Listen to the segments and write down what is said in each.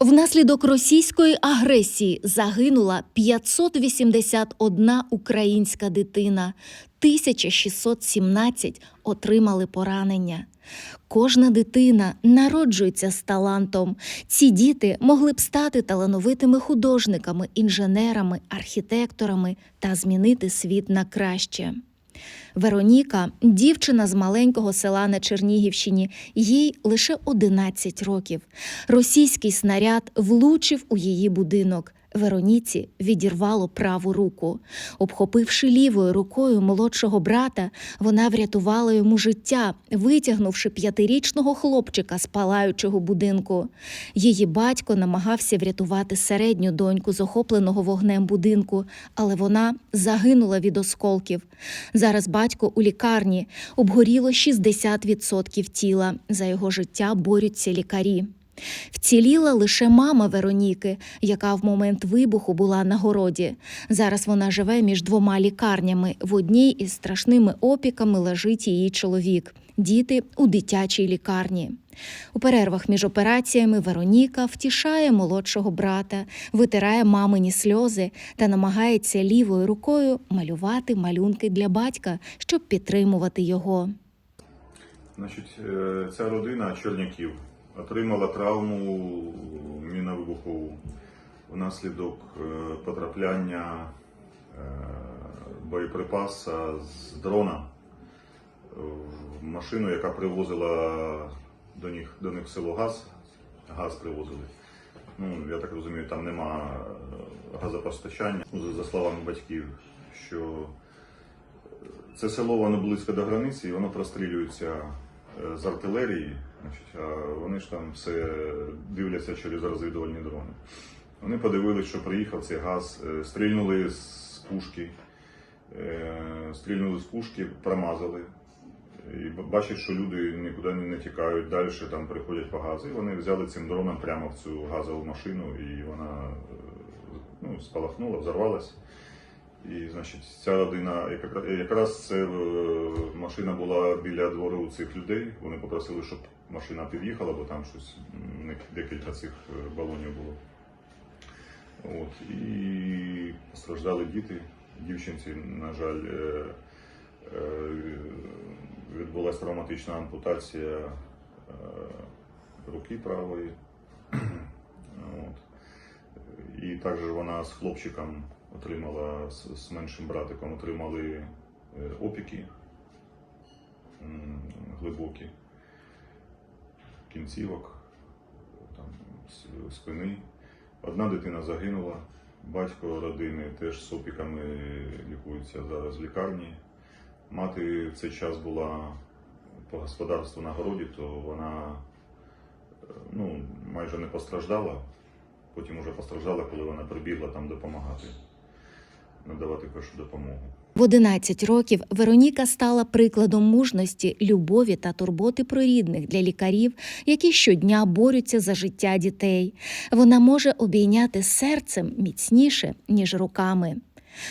Внаслідок російської агресії загинула 581 українська дитина, 1617 отримали поранення. Кожна дитина народжується з талантом. Ці діти могли б стати талановитими художниками, інженерами, архітекторами та змінити світ на краще. Вероніка дівчина з маленького села на Чернігівщині, їй лише 11 років. Російський снаряд влучив у її будинок. Вероніці відірвало праву руку. Обхопивши лівою рукою молодшого брата, вона врятувала йому життя, витягнувши п'ятирічного хлопчика з палаючого будинку. Її батько намагався врятувати середню доньку з охопленого вогнем будинку, але вона загинула від осколків. Зараз батько у лікарні обгоріло 60% тіла. За його життя борються лікарі. Вціліла лише мама Вероніки, яка в момент вибуху була на городі. Зараз вона живе між двома лікарнями. В одній із страшними опіками лежить її чоловік. Діти у дитячій лікарні. У перервах між операціями Вероніка втішає молодшого брата, витирає мамині сльози та намагається лівою рукою малювати малюнки для батька, щоб підтримувати його. Значить, е, ця родина Черняків отримала травму міновибухову внаслідок е, потрапляння е, боєприпаса з дрона в машину, яка привозила до них, до них в село газ. Газ привозили. Ну, я так розумію, там нема е, газопостачання. Ну, За, словами батьків, що це село воно близько до границі, і воно прострілюється з артилерії. Значить, а вони ж там все дивляться через розвідувальні дрони. Вони подивилися, що приїхав цей газ, е, стрільнули з пушки, е, стрільнули з пушки, промазали. І бачать, що люди нікуди не тікають далі, там приходять по газу. І вони взяли цим дроном прямо в цю газову машину, і вона е, ну, спалахнула, взорвалась. І, значить, ця родина, якраз це е, машина була біля двору цих людей. Вони попросили, щоб машина під'їхала, бо там щось декілька цих е, балонів було. От, і постраждали діти. Дівчинці, на жаль, е, відбулася травматична ампутація руки правої. От. І також вона з хлопчиком отримала, з, меншим братиком отримали е, опіки глибокі кінцівок, там, спини. Одна дитина загинула, батько родини теж з опіками лікується зараз в лікарні. Мати в цей час була по господарству на городі, то вона е, ну, майже не постраждала. Потім уже постраждала, коли вона прибігла там допомагати, надавати першу допомогу. В 11 років Вероніка стала прикладом мужності, любові та турботи про рідних для лікарів, які щодня борються за життя дітей. Вона може обійняти серцем міцніше, ніж руками.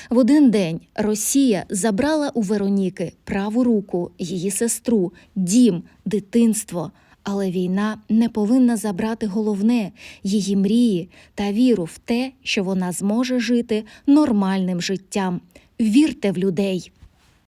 В один день Росія забрала у Вероніки праву руку, її сестру, дім, дитинство. Але війна не повинна забрати головне її мрії та віру в те, що вона зможе жити нормальним життям. Вірте в людей.